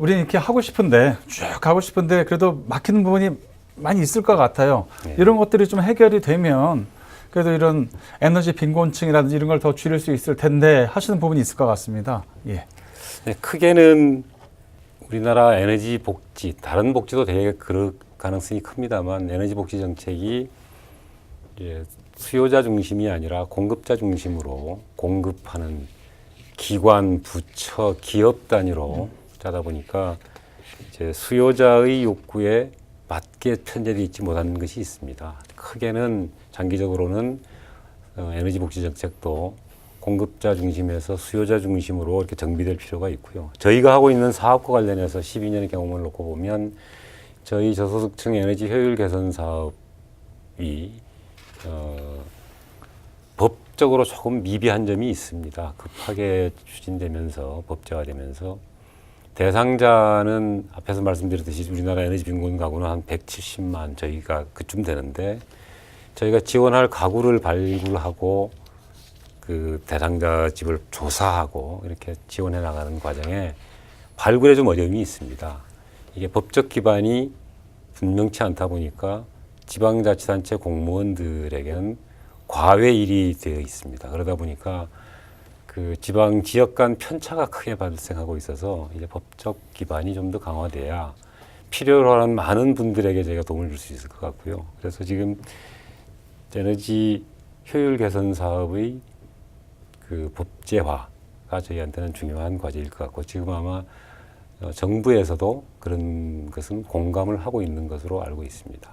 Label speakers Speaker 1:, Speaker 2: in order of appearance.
Speaker 1: 우리 이렇게 하고 싶은데 쭉 하고 싶은데 그래도 막히는 부분이 많이 있을 것 같아요.
Speaker 2: 네.
Speaker 1: 이런 것들이 좀 해결이 되면 그래도 이런 에너지 빈곤층이라든지 이런 걸 더 줄일 수 있을 텐데 하시는 부분이 있을 것 같습니다. 예.
Speaker 2: 네, 크게는 우리나라 에너지 복지, 다른 복지도 되게 그럴 가능성이 큽니다만 에너지 복지 정책이 이제 수요자 중심이 아니라 공급자 중심으로 공급하는 기관, 부처, 기업 단위로 짜다 보니까 이제 수요자의 욕구에 맞게 편제되어 있지 못하는 것이 있습니다. 크게는 장기적으로는 어, 에너지 복지 정책도 공급자 중심에서 수요자 중심으로 이렇게 정비될 필요가 있고요. 저희가 하고 있는 사업과 관련해서 12년의 경험을 놓고 보면 저희 저소득층 에너지 효율 개선 사업이 어, 법적으로 조금 미비한 점이 있습니다. 급하게 추진되면서 법제화되면서 대상자는 앞에서 말씀드렸듯이 우리나라 에너지 빈곤 가구는 한 170만 저희가 그쯤 되는데 저희가 지원할 가구를 발굴하고 그 대상자 집을 조사하고 이렇게 지원해 나가는 과정에 발굴에 좀 어려움이 있습니다. 이게 법적 기반이 분명치 않다 보니까 지방자치단체 공무원들에게는 과외 일이 되어 있습니다. 그러다 보니까 그 지방 지역 간 편차가 크게 발생하고 있어서 이제 법적 기반이 좀 더 강화돼야 필요로 하는 많은 분들에게 저희가 도움을 줄 수 있을 것 같고요. 그래서 지금 에너지 효율 개선 사업의 그 법제화가 저희한테는 중요한 과제일 것 같고 지금 아마 어, 정부에서도 그런 것은 공감을 하고 있는 것으로 알고 있습니다.